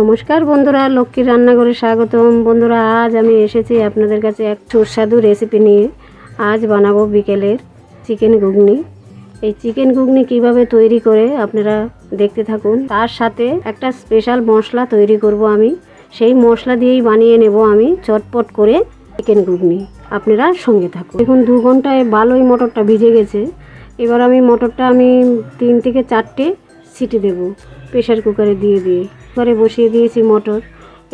নমস্কার বন্ধুরা, লক্ষ্মীর রান্নাঘরে স্বাগতম। বন্ধুরা, আজ আমি এসেছি আপনাদের কাছে এক সুস্বাদু রেসিপি নিয়ে। আজ বানাবো বিকেলের চিকেন ঘুগনি। এই চিকেন ঘুগনি কীভাবে তৈরি করে আপনারা দেখতে থাকুন। তার সাথে একটা স্পেশাল মশলা তৈরি করব আমি। সেই মশলা দিয়েই বানিয়ে নেব আমি চটপট করে চিকেন ঘুগনি। আপনারা সঙ্গে থাকুন। দেখুন, দু ঘন্টায় ভালোই মটরটা ভিজে গেছে। এবার আমি মটরটা আমি তিন থেকে চারটে সিটি দেব প্রেশার কুকারে দিয়ে দিয়ে। কুকারে বসিয়ে দিয়েছি মটর।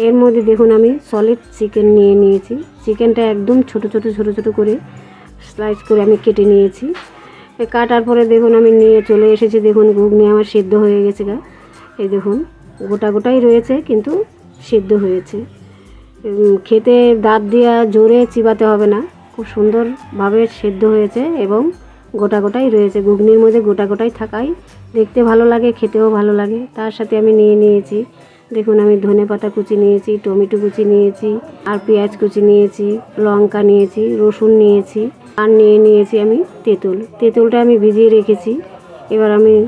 এর মধ্যে দেখুন আমি সলিড চিকেন নিয়ে নিয়েছি। চিকেনটা একদম ছোট ছোট ছোট ছোট করে স্লাইস করে আমি কেটে নিয়েছি। কাটার পরে দেখুন আমি নিয়ে চলে এসেছি। দেখুন ঘুগনি আমার সিদ্ধ হয়ে গেছে গা। এই দেখুন, গোটা গোটাই রয়েছে কিন্তু সিদ্ধ হয়েছে। খেতে দাঁত দিয়া জোরে চিবাতে হবে না। খুব সুন্দরভাবে সেদ্ধ হয়েছে এবং গোটা গোটাই রয়েছে। ঘুগনির মধ্যে গোটা গোটাই থাকাই। দেখতে ভালো লাগে, খেতেও ভালো লাগে। তার সাথে আমি নিয়ে নিয়েছি। দেখুন, আমি ধনে পাতা কুচি নিয়েছি, টমেটো কুচি নিয়েছি, আর পেঁয়াজ কুচি নিয়েছি, লঙ্কা নিয়েছি, রসুন নিয়েছি, আর নিয়ে নিয়েছি আমি তেঁতুল। তেঁতুলটা আমি ভিজিয়ে রেখেছি। এবার আমি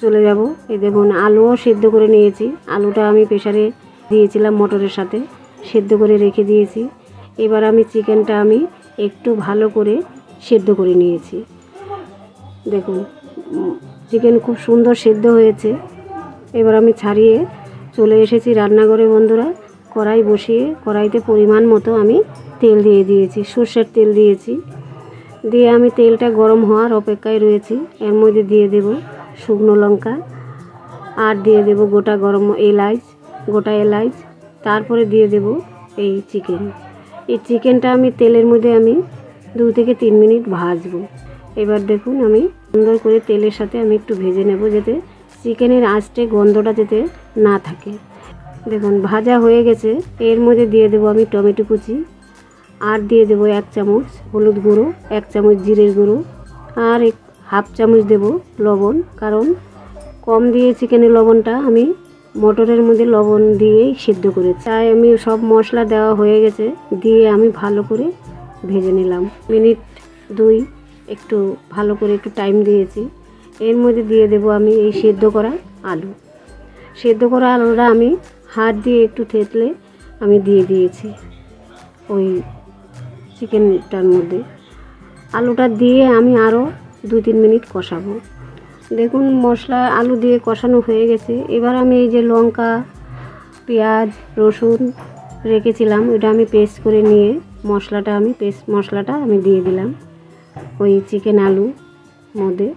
চলে যাব। এই দেখুন, আলুও সেদ্ধ করে নিয়েছি। আলুটা আমি প্রেশারে দিয়েছিলাম মটরের সাথে। সেদ্ধ করে রেখে দিয়েছি। এবার আমি চিকেনটা আমি একটু ভালো করে সেদ্ধ করে নিয়েছি। দেখুন চিকেন খুব সুন্দর সেদ্ধ হয়েছে। এবার আমি ছাড়িয়ে চলে এসেছি রান্নাঘরে বন্ধুরা। কড়াই বসিয়ে, কড়াইতে পরিমাণ মতো আমি তেল দিয়ে দিয়েছি, সর্ষের তেল দিয়েছি। দিয়ে আমি তেলটা গরম হওয়ার অপেক্ষায় রয়েছি। এর মধ্যে দিয়ে দেব শুকনো লঙ্কা আর দিয়ে দেব গোটা গরম এলাইচ, গোটা এলাইচ। তারপরে দিয়ে দেব এই চিকেন এই চিকেনটা আমি তেলের মধ্যে আমি দু থেকে তিন মিনিট ভাজবো। এবার দেখুন আমি সুন্দর করে তেলের সাথে আমি একটু ভেজে নেব যাতে চিকেনের আঁচটে গন্ধটা যাতে না থাকে। দেখুন, ভাজা হয়ে গেছে। এর মধ্যে দিয়ে দেবো আমি টমেটো কুচি আর দিয়ে দেবো এক চামচ হলুদ গুঁড়ো, এক চামচ জিরের গুঁড়ো আর এক হাফ চামচ দেব লবণ। কারণ কম দিয়ে চিকেনের লবণটা আমি মটরের মধ্যে লবণ দিয়েই সিদ্ধ করেছি। তাই আমি সব মশলা দেওয়া হয়ে গেছে। দিয়ে আমি ভালো করে ভেজে নিলাম। মিনিট দুই একটু ভালো করে একটু টাইম দিয়েছি। এর মধ্যে দিয়ে দেবো আমি এই সেদ্ধ করা আলু। সেদ্ধ করা আলুটা আমি হাত দিয়ে একটু থেতলে আমি দিয়ে দিয়েছি ওই চিকেনটার মধ্যে। আলুটা দিয়ে আমি আরও দু তিন মিনিট কষাবো। দেখুন মশলা আলু দিয়ে কষানো হয়ে গেছে। এবার আমি এই যে লঙ্কা, পেঁয়াজ, রসুন রেখেছিলাম। ওটা আমি পেস্ট করে নিয়ে মশলাটা আমি পেস্ট মশলাটা আমি দিয়ে দিলাম। ওই চিকেন আলু মধ্যে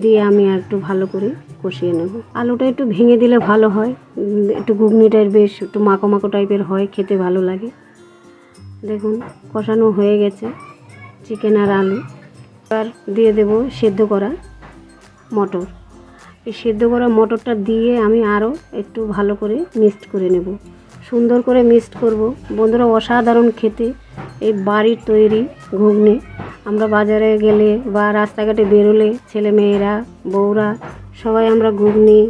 দিয়ে আমি আর একটু ভালো করে কষিয়ে নেব। আলুটা একটু ভেঙে দিলে ভালো হয়। একটু ঘুগনিটার বেশ একটু মাখো মাখো টাইপের হয়, খেতে ভালো লাগে। দেখুন, কষানো হয়ে গেছে চিকেন আর আলু। এবার দিয়ে দেব সেদ্ধ করা মটর। এই সেদ্ধ করা মটরটা দিয়ে আমি আরও একটু ভালো করে মিক্সড করে নেব। সুন্দর করে মিক্সড করব। বন্ধুরা, অসাধারণ খেতে। এই বাড়ির তৈরি ঘুগনি। আমরা বাজারে গেলে বা রাস্তাঘাটে বেরোলে ছেলে মেয়েরা বউরা সবাই আমরা ঘুগনি,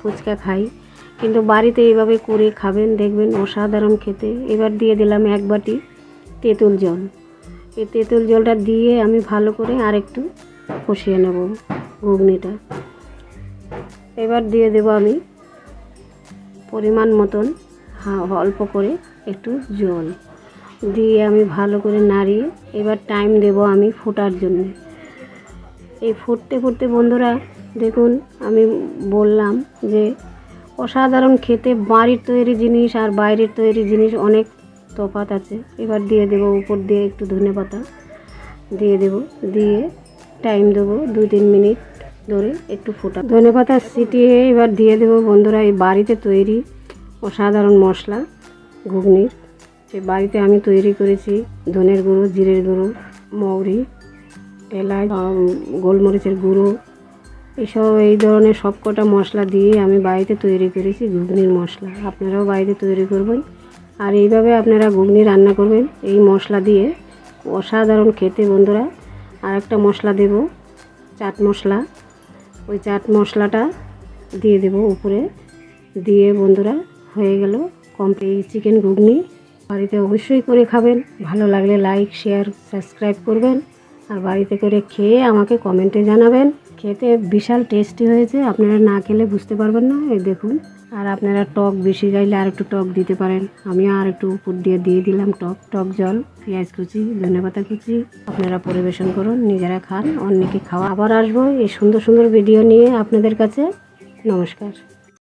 ফুচকা খাই। কিন্তু বাড়িতে এইভাবে করে খাবেন, দেখবেন অসাধারণ খেতে। এবার দিয়ে দিলাম এক বাটি তেঁতুল জল। এই তেঁতুল জলটা দিয়ে আমি ভালো করে আরেকটু কষিয়ে নেব ঘুগনিটা। এবার দিয়ে দেব আমি পরিমাণ মতন অল্প করে একটু জল। দিয়ে আমি ভালো করে নাড়িয়ে এবার টাইম দেব আমি ফোটার জন্য। এই ফুটতে ফুটতে বন্ধুরা, দেখুন, আমি বললাম যে অসাধারণ খেতে বাড়ির তৈরি জিনিস আর বাইরের তৈরি জিনিস অনেক তফাৎ আছে। এবার দিয়ে দেবো উপর দিয়ে একটু ধনে পাতা দিয়ে দেবো, দিয়ে টাইম দেবো দু তিন মিনিট ধরে একটু ফোটা। ধনে পাতা ছিটিয়ে এবার দিয়ে দেবো বন্ধুরা, এই বাড়িতে তৈরি অসাধারণ মশলা ঘুগনির বাড়িতে আমি তৈরি করেছি ধনের গুঁড়ো, জিরের গুঁড়ো, মৌরি, এলাচ গোলমরিচের গুঁড়ো। এসব এই ধরনের সব কটা মশলা দিয়ে আমি বাড়িতে তৈরি করেছি ঘুগনির মশলা। আপনারাও বাড়িতে তৈরি করবেন। আর এইভাবে আপনারা ঘুগনি রান্না করবেন। এই মশলা দিয়ে অসাধারণ খেতে বন্ধুরা। আর একটা মশলা দেব, চাট মশলা। ওই চাট মশলাটা দিয়ে দেব উপরে। দিয়ে বন্ধুরা হয়ে গেল কমপ্লিট চিকেন ঘুগনি। বাড়িতে অবশ্যই করে খাবেন। ভালো লাগলে লাইক শেয়ার সাবস্ক্রাইব করবেন। আর বাড়িতে করে খেয়ে আমাকে কমেন্টে জানাবেন। খেতে বিশাল টেস্টি হয়েছে, আপনারা না খেলে বুঝতে পারবেন না। এই দেখুন, আর আপনারা টক বেশি চাইলে আর একটু টক দিতে পারেন। আমিও আর একটু উপর দিয়ে দিয়ে দিলাম টক টক জল, পেঁয়াজ কুচি, ধনে পাতা কুচি। আপনারা পরিবেশন করুন, নিজেরা খান, অন্যকে খাওয়া। আবার আসব এই সুন্দর সুন্দর ভিডিও নিয়ে আপনাদের কাছে। নমস্কার।